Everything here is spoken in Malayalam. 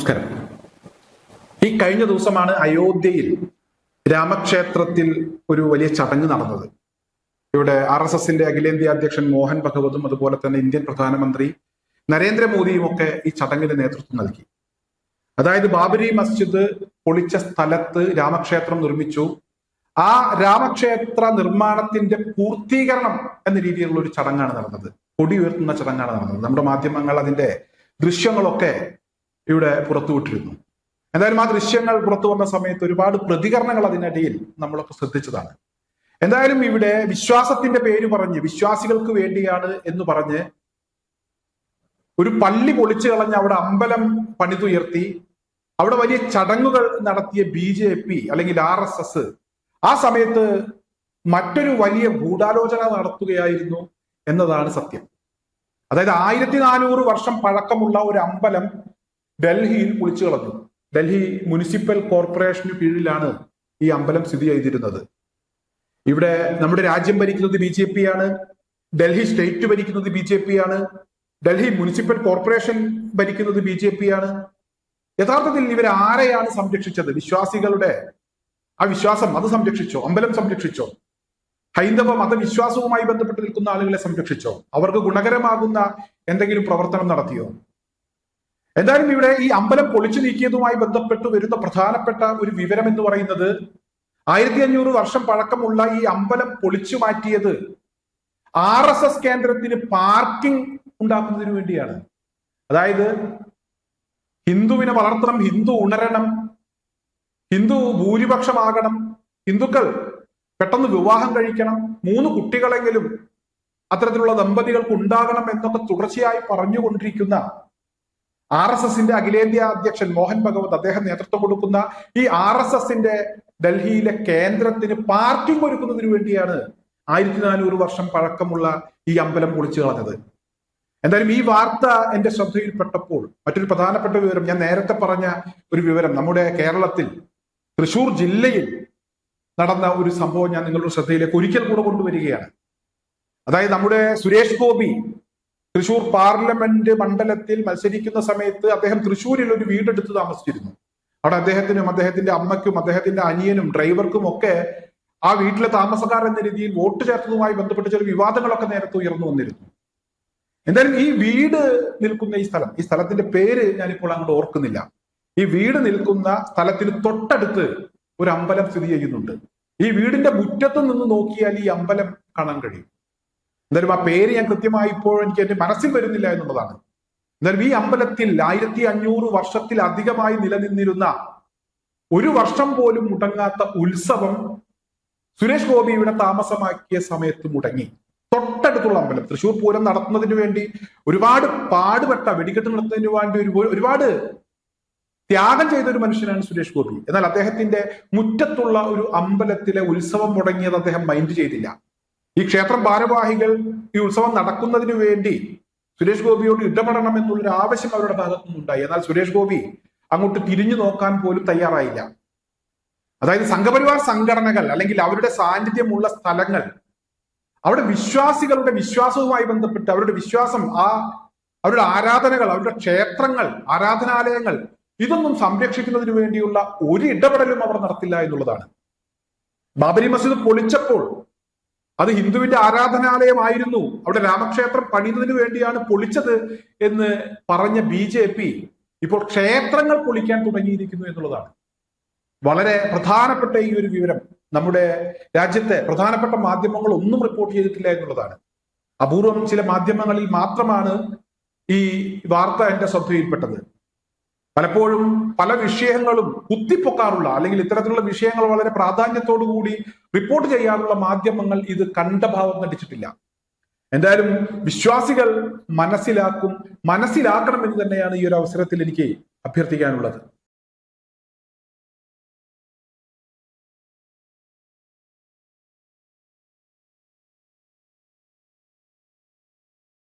നമസ്കാരം ഈ കഴിഞ്ഞ ദിവസമാണ് അയോധ്യയിൽ രാമക്ഷേത്രത്തിൽ ഒരു വലിയ ചടങ്ങ് നടന്നത്. ഇവിടെ ആർ എസ് എസിന്റെ അഖിലേന്ത്യാ അധ്യക്ഷൻ മോഹൻ ഭഗവതും അതുപോലെ തന്നെ ഇന്ത്യൻ പ്രധാനമന്ത്രി നരേന്ദ്രമോദിയും ഒക്കെ ഈ ചടങ്ങിന് നേതൃത്വം നൽകി. അതായത് ബാബരി മസ്ജിദ് പൊളിച്ച സ്ഥലത്ത് രാമക്ഷേത്രം നിർമ്മിച്ചു. ആ രാമക്ഷേത്ര നിർമ്മാണത്തിന്റെ പൂർത്തീകരണം എന്ന രീതിയിലുള്ള ഒരു ചടങ്ങാണ് നടന്നത്. കൊടി ഉയർത്തുന്ന ചടങ്ങാണ് നടന്നത്. നമ്മുടെ മാധ്യമങ്ങൾ അതിന്റെ ദൃശ്യങ്ങളൊക്കെ ഇവിടെ പുറത്തുവിട്ടിരുന്നു എന്തായാലും ആ ദൃശ്യങ്ങൾ പുറത്തു വന്ന സമയത്ത് ഒരുപാട് പ്രതികരണങ്ങൾ അതിനിടയിൽ നമ്മളൊക്കെ ശ്രദ്ധിച്ചതാണ്. എന്തായാലും ഇവിടെ വിശ്വാസത്തിന്റെ പേര് പറഞ്ഞ് വിശ്വാസികൾക്ക് വേണ്ടിയാണ് എന്ന് പറഞ്ഞ് ഒരു പള്ളി പൊളിച്ചു കളഞ്ഞ് അവിടെ അമ്പലം പണിതുയർത്തി അവിടെ വലിയ ചടങ്ങുകൾ നടത്തിയ ബി ജെ പി അല്ലെങ്കിൽ ആർ എസ് എസ് ആ സമയത്ത് മറ്റൊരു വലിയ ഗൂഢാലോചന നടത്തുകയായിരുന്നു എന്നതാണ് സത്യം. അതായത് ആയിരത്തി നാനൂറ് വർഷം പഴക്കമുള്ള ഒരു അമ്പലം ഡൽഹിയിൽ പൊളിച്ചു കളഞ്ഞു. ഡൽഹി മുനിസിപ്പൽ കോർപ്പറേഷന് കീഴിലാണ് ഈ അമ്പലം സ്ഥിതി ചെയ്തിരുന്നത്. ഇവിടെ നമ്മുടെ രാജ്യം ഭരിക്കുന്നത് ബി ജെ പി ആണ് ഡൽഹി സ്റ്റേറ്റ് ഭരിക്കുന്നത് ബി ജെ പി ആണ് ഡൽഹി മുനിസിപ്പൽ കോർപ്പറേഷൻ ഭരിക്കുന്നത് ബി ജെ പി ആണ് യഥാർത്ഥത്തിൽ ഇവർ ആരെയാണ് സംരക്ഷിച്ചത്? വിശ്വാസികളുടെ ആ വിശ്വാസം അത് സംരക്ഷിച്ചോ? അമ്പലം സംരക്ഷിച്ചോ? ഹൈന്ദവ മതവിശ്വാസവുമായി ബന്ധപ്പെട്ട് നിൽക്കുന്ന ആളുകളെ സംരക്ഷിച്ചോ? അവർക്ക് ഗുണകരമാകുന്ന എന്തെങ്കിലും പ്രവർത്തനം നടത്തിയോ? എന്തായാലും ഇവിടെ ഈ അമ്പലം പൊളിച്ചു നീക്കിയതുമായി ബന്ധപ്പെട്ട് വരുന്ന പ്രധാനപ്പെട്ട ഒരു വിവരം എന്ന് പറയുന്നത് ആയിരത്തി അഞ്ഞൂറ് വർഷം പഴക്കമുള്ള ഈ അമ്പലം പൊളിച്ചു മാറ്റിയത് ആർ എസ് എസ് കേന്ദ്രത്തിന് പാർക്കിംഗ് ഉണ്ടാക്കുന്നതിന് വേണ്ടിയാണ്. അതായത് ഹിന്ദുവിനെ വളർത്തണം ഹിന്ദു ഉണരണം ഹിന്ദു ഭൂരിപക്ഷമാകണം ഹിന്ദുക്കൾ പെട്ടെന്ന് വിവാഹം കഴിക്കണം മൂന്ന് കുട്ടികളെങ്കിലും അത്തരത്തിലുള്ള ദമ്പതികൾക്ക് ഉണ്ടാകണം എന്നൊക്കെ തുടർച്ചയായി പറഞ്ഞുകൊണ്ടിരിക്കുന്ന ആർ എസ് എസിന്റെ അഖിലേന്ത്യാ അധ്യക്ഷൻ മോഹൻ ഭഗവത് അദ്ദേഹം നേതൃത്വം കൊടുക്കുന്ന ഈ ആർ എസ് എസിന്റെ ഡൽഹിയിലെ കേന്ദ്രത്തിന് പാർക്കിംഗ് ഒരുക്കുന്നതിന് വേണ്ടിയാണ് ആയിരത്തി നാനൂറ് വർഷം പഴക്കമുള്ള ഈ അമ്പലം പൊളിച്ചു കളഞ്ഞത്. എന്തായാലും ഈ വാർത്ത എന്റെ ശ്രദ്ധയിൽപ്പെട്ടപ്പോൾ മറ്റൊരു പ്രധാനപ്പെട്ട വിവരം ഞാൻ നേരത്തെ പറഞ്ഞ ഒരു വിവരം നമ്മുടെ കേരളത്തിൽ തൃശൂർ ജില്ലയിൽ നടന്ന ഒരു സംഭവം ഞാൻ നിങ്ങളുടെ ശ്രദ്ധയിലേക്ക് ഒരിക്കൽ കൂടെ കൊണ്ടുവരികയാണ്. അതായത് നമ്മുടെ സുരേഷ് ഗോപി തൃശൂർ പാർലമെന്റ് മണ്ഡലത്തിൽ മത്സരിക്കുന്ന സമയത്ത് അദ്ദേഹം തൃശ്ശൂരിൽ ഒരു വീടെടുത്ത് താമസിച്ചിരുന്നു. അവിടെ അദ്ദേഹത്തിനും അദ്ദേഹത്തിന്റെ അമ്മയ്ക്കും അദ്ദേഹത്തിന്റെ അനിയനും ഡ്രൈവർക്കും ഒക്കെ ആ വീട്ടിലെ താമസക്കാർ എന്ന രീതിയിൽ വോട്ട് ചേർത്തതുമായി ബന്ധപ്പെട്ട് ചില വിവാദങ്ങളൊക്കെ നേരത്തെ ഉയർന്നു വന്നിരുന്നു. എന്തായാലും ഈ വീട് നിൽക്കുന്ന ഈ സ്ഥലം ഈ സ്ഥലത്തിന്റെ പേര് ഞാനിപ്പോൾ അങ്ങോട്ട് ഓർക്കുന്നില്ല. ഈ വീട് നിൽക്കുന്ന സ്ഥലത്തിന് തൊട്ടടുത്ത് ഒരു അമ്പലം സ്ഥിതി ചെയ്യുന്നുണ്ട്. ഈ വീടിന്റെ മുറ്റത്ത് നിന്ന് നോക്കിയാൽ ഈ അമ്പലം കാണാൻ കഴിയും. എന്തായാലും ആ പേര് ഞാൻ കൃത്യമായി ഇപ്പോൾ എനിക്ക് എന്റെ മനസ്സിൽ വരുന്നില്ല എന്നുള്ളതാണ്. എന്തായാലും ഈ അമ്പലത്തിൽ ആയിരത്തി അഞ്ഞൂറ് വർഷത്തിലധികമായി നിലനിന്നിരുന്ന ഒരു വർഷം പോലും മുടങ്ങാത്ത ഉത്സവം സുരേഷ് ഗോപി താമസമാക്കിയ സമയത്ത് മുടങ്ങി. തൊട്ടടുത്തുള്ള അമ്പലം. തൃശൂർ പൂരം നടത്തുന്നതിന് വേണ്ടി ഒരുപാട് പാടുപെട്ട വെടിക്കെട്ട് നടത്തുന്നതിന് വേണ്ടി ഒരു ഒരുപാട് ത്യാഗം ചെയ്ത ഒരു മനുഷ്യനാണ് സുരേഷ് ഗോപി. എന്നാൽ അദ്ദേഹത്തിന്റെ മുറ്റത്തുള്ള ഒരു അമ്പലത്തിലെ ഉത്സവം മുടങ്ങിയത് അദ്ദേഹം മൈൻഡ് ചെയ്തില്ല. ഈ ക്ഷേത്ര ഭാരവാഹികൾ ഈ ഉത്സവം നടക്കുന്നതിന് വേണ്ടി സുരേഷ് ഗോപിയോട് ഇടപെടണം എന്നുള്ളൊരു ആവശ്യം അവരുടെ ഭാഗത്തു നിന്നുണ്ടായി എന്നാൽ സുരേഷ് ഗോപി അങ്ങോട്ട് തിരിഞ്ഞു നോക്കാൻ പോലും തയ്യാറായില്ല. അതായത് സംഘപരിവാർ സംഘടനകൾ അല്ലെങ്കിൽ അവരുടെ സാന്നിധ്യമുള്ള സ്ഥലങ്ങൾ അവിടെ വിശ്വാസികളുടെ വിശ്വാസവുമായി ബന്ധപ്പെട്ട് അവരുടെ വിശ്വാസം ആ അവരുടെ ആരാധനകൾ അവരുടെ ക്ഷേത്രങ്ങൾ ആരാധനാലയങ്ങൾ ഇതൊന്നും സംരക്ഷിക്കുന്നതിന് വേണ്ടിയുള്ള ഒരു ഇടപെടലും അവർ നടത്തില്ല എന്നുള്ളതാണ്. ബാബരി മസ്ജിദ് പൊളിച്ചപ്പോൾ അത് ഹിന്ദുവിന്റെ ആരാധനാലയമായിരുന്നു. അവിടെ രാമക്ഷേത്രം പണിയുന്നതിന് വേണ്ടിയാണ് പൊളിച്ചത് എന്ന് പറഞ്ഞ ബി ജെ പി ഇപ്പോൾ ക്ഷേത്രങ്ങൾ പൊളിക്കാൻ തുടങ്ങിയിരിക്കുന്നു എന്നുള്ളതാണ്. വളരെ പ്രധാനപ്പെട്ട ഈ ഒരു വിവരം നമ്മുടെ രാജ്യത്തെ പ്രധാനപ്പെട്ട മാധ്യമങ്ങൾ ഒന്നും റിപ്പോർട്ട് ചെയ്തിട്ടില്ല എന്നുള്ളതാണ്. അപൂർവം ചില മാധ്യമങ്ങളിൽ മാത്രമാണ് ഈ വാർത്ത എന്റെ ശ്രദ്ധയിൽപ്പെട്ടത്. പലപ്പോഴും പല വിഷയങ്ങളും കുത്തിപ്പൊക്കാറുള്ള അല്ലെങ്കിൽ ഇത്തരത്തിലുള്ള വിഷയങ്ങൾ വളരെ പ്രാധാന്യത്തോടു കൂടി റിപ്പോർട്ട് ചെയ്യാറുള്ള മാധ്യമങ്ങൾ ഇത് കണ്ട ഭാവം നടിച്ചിട്ടില്ല. എന്തായാലും വിശ്വാസികൾ മനസ്സിലാക്കും മനസ്സിലാക്കണം എന്ന് തന്നെയാണ് ഈ ഒരു അവസരത്തിൽ എനിക്ക് അഭ്യർത്ഥിക്കാനുള്ളത്.